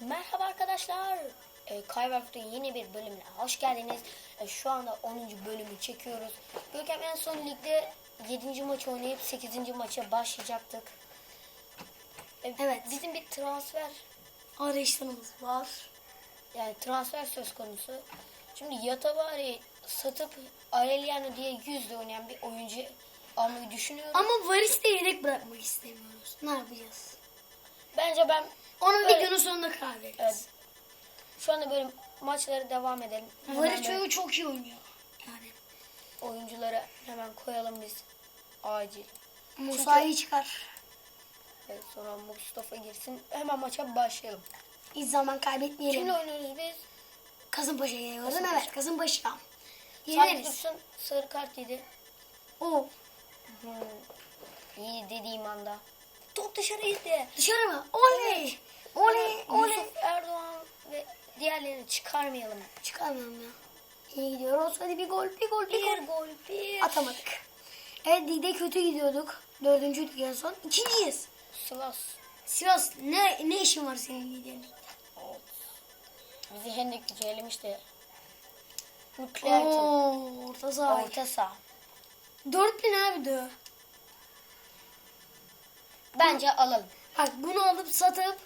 Merhaba arkadaşlar. E, yeni bir bölümle hoş geldiniz. E, şu anda 10. bölümü çekiyoruz. Görkem en son ligde 7. maçı oynayıp 8. maça başlayacaktık. E, Evet. Bizim bir transfer Arayışlarımız var. yani transfer söz konusu. Şimdi Yatabari satıp Aureliano diye yüzde oynayan bir oyuncu almayı düşünüyorum. Ama Varis'te yedek bırakmak istemiyoruz. Ne yapacağız? Bence ben Onun Öyle. videonun sonunda karar veririz. Evet. şu anda böyle maçlara devam edelim. Çocuğu çok iyi oynuyor. Yani oyuncuları hemen koyalım biz. Acil. Musa'yı çıkar. Evet, sonra Mustafa girsin. Hemen maça başlayalım. Hiç zaman kaybetmeyelim. Kimle oynuyoruz biz? Kasımpaşa'ya geliyoruz? Kasımpaşa. Evet Kasımpaşa. Yeneriz. Dursun sarı kart yedi. O. Hmm. İyi dediğim anda. Top dışarı gitti. Dışarı mı? Oley. Oley. Oley. Yusuf Erdoğan ve diğerlerini çıkarmayalım. Çıkamıyorum ya. İyi gidiyoruz. Hadi bir gol, bir gol, bir Bir gol. gol bir. Atamadık. Evet ligde kötü gidiyorduk. Dördüncüydük en son. İkinciyiz. Sivas. Sivas ne ne işin var senin liderlikte? Evet. Bizi Hendek'te elemiş de. Nükleer Oo, orta saha. Orta saha. 4000 abi de. Bence alalım. Bak bunu alıp satıp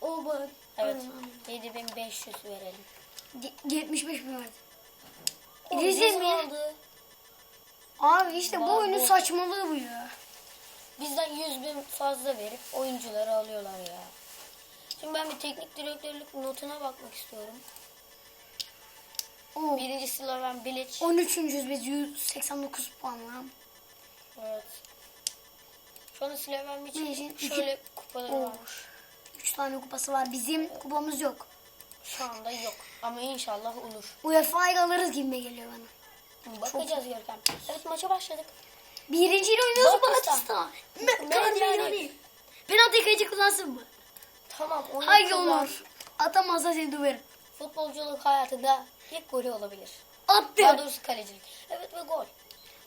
o bak. Evet. Aman, 7500 verelim. aman. 75 bin verdi. Bizim mi? aldı. Abi işte bu Vallahi oyunun bu- saçmalığı bu ya. Bizden 100 bin fazla verip oyuncuları alıyorlar ya. Şimdi ben bir teknik direktörlük notuna bakmak istiyorum. O. Birinci Slaven Bilic. 13. biz 189 puanla. Evet. Şu anda Slaven Bilic'in Bilic'in iki- şöyle kupaları Oo. varmış. 3 tane kupası var. Bizim kupamız yok. Şu anda yok. Ama inşallah olur. UEFA'yı alırız gibi geliyor bana. Bakacağız Görkem. Evet maça başladık. Birinciyle oynuyoruz. Mediani. Mediani. Penaltı kayıcı kullansın mı? Tamam. oyun Haydi kullan. Onur. Atamazsa seni döverim. Futbolculuk hayatında ilk golü olabilir. Daha Attı. doğrusu kalecilik. Evet ve gol.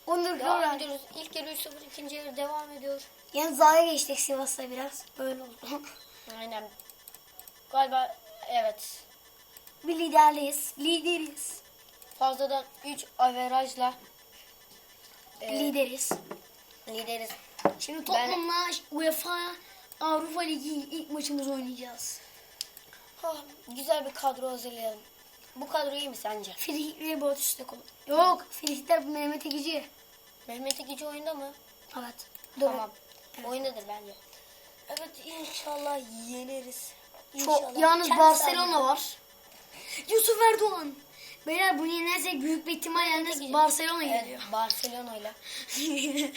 Onur Devam ediyoruz. İlk yarı 3-0 ikinci yarı devam ediyor. Yani zaya geçtik Sivas'ta biraz. Öyle oldu. Aynen. Galiba evet. Bir liderliyiz. Lideriz. Fazladan 3 averajla e, Lideriz. lideriz. Şimdi Tottenham'la UEFA Avrupa Ligi ilk maçımızı oynayacağız. Ah, güzel bir kadro hazırlayalım. Bu kadro iyi mi sence? Frikik ve Batista kolu. Yok. Frikikler Mehmet Ekici. Mehmet İkici oyunda mı? Evet. Doğru. Tamam. Evet. Oyundadır bence. Evet inşallah yeneriz. Çok, İnşallah. yalnız Kendi Barcelona sahamızda. var. Yusuf Erdoğan. Beyler bunu yenersek büyük bir ihtimal yalnız. Barcelona Evet, geliyor. Barcelona ile.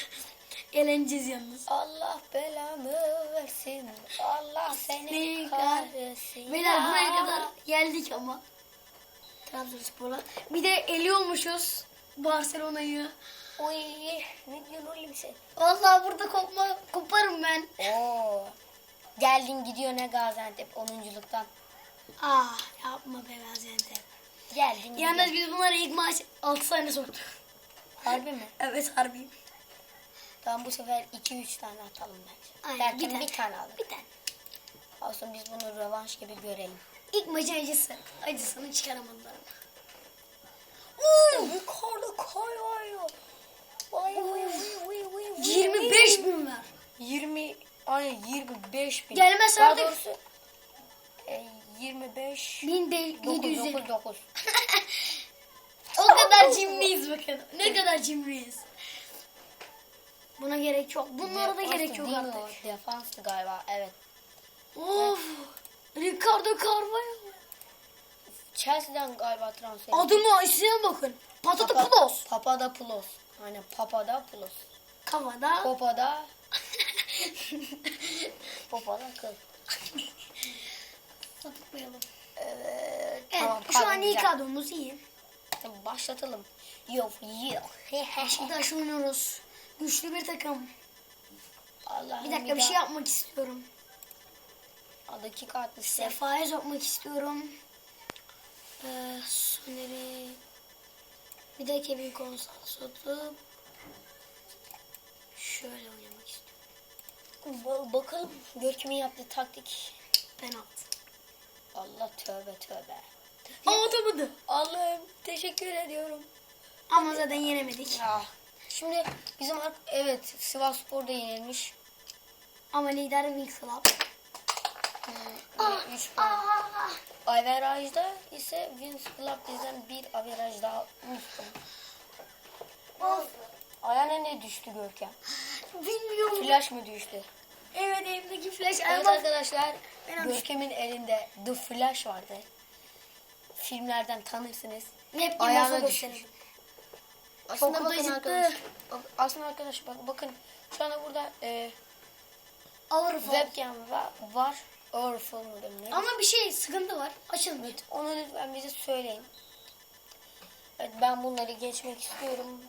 Eleneceğiz yalnız. Allah belanı versin. Allah seni kahretsin. Beyler ya. buraya kadar geldik ama. Trabzonspor'a. Bir de eliyormuşuz Barcelona'yı. Oy ne diyorsun oğlum sen? Vallahi burada kopma, koparım ben. Oo. Geldin gidiyor ne Gaziantep 10'unculuktan. Ah yapma be Gaziantep. Geldin Yalnız biz bunları ilk maç 6 tane soktuk. Harbi mi? Evet harbi. Tamam bu sefer 2-3 tane atalım bence. Aynen, Derken bir bir tane. tane, alalım. Bir tane. Olsun biz bunu rövanş gibi görelim. İlk maçın acısı. Acısını çıkaramadılar ama. Yukarıda kay var Vay vay vay vay vay vay. 25 bin ver. 20 aynen 25 bin. Gelmez Daha artık. doğrusu e, 25 1750. 9 9 9. O kadar cimriyiz bakın. Ne kadar cimriyiz. Buna gerek yok. Bunlara da gerek yok artık. Defanstı galiba evet. Of. Ricardo Carvalho. Chelsea'den galiba transfer. Adıma ismine bakın. Patatopoulos. Papadopoulos. Aynen Papadopoulos. Kafada. Popada. Popada kıl. Patatmayalım. Evet. Evet, Tamam, şu an iyi güzel. kadromuz iyi. Başlatalım. Yok yok. Beşiktaş oynuyoruz. Güçlü bir takım. Allah'ım Bir dakika bir şey yapmak istiyorum. yapma. Dakika atmış. Sefa'ya sokmak istiyorum. Bir de Kevin atıp şöyle oynamak istiyorum. Ba- bakalım Görkem'in yaptığı taktik. Penaltı. Allah tövbe tövbe. Aa atamadı. Allah'ım teşekkür ediyorum. Ama zaten yenemedik. Ya. Şimdi bizim evet Sivas Spor da yenilmiş. Ama lider Wings Club. Hmm, üç puan. Averajda ise Vince Club bizden bir averaj daha üstün. Of. Ayağına ne düştü Görkem? Bilmiyorum. Flash mı düştü? Evet elimdeki flash. Evet Ama arkadaşlar. Görkem'in elinde The Flash vardı. Filmlerden tanırsınız. hep Ayağına düşmüş. Aslında Çok bakın acıttı. arkadaş, aslında arkadaş bak bakın şu anda burada e, Overfall. webcam var, var. Diyeyim ne? Ama bir şey sıkıntı var. Açılmıyor. Onu lütfen bize söyleyin. Evet, ben bunları geçmek istiyorum.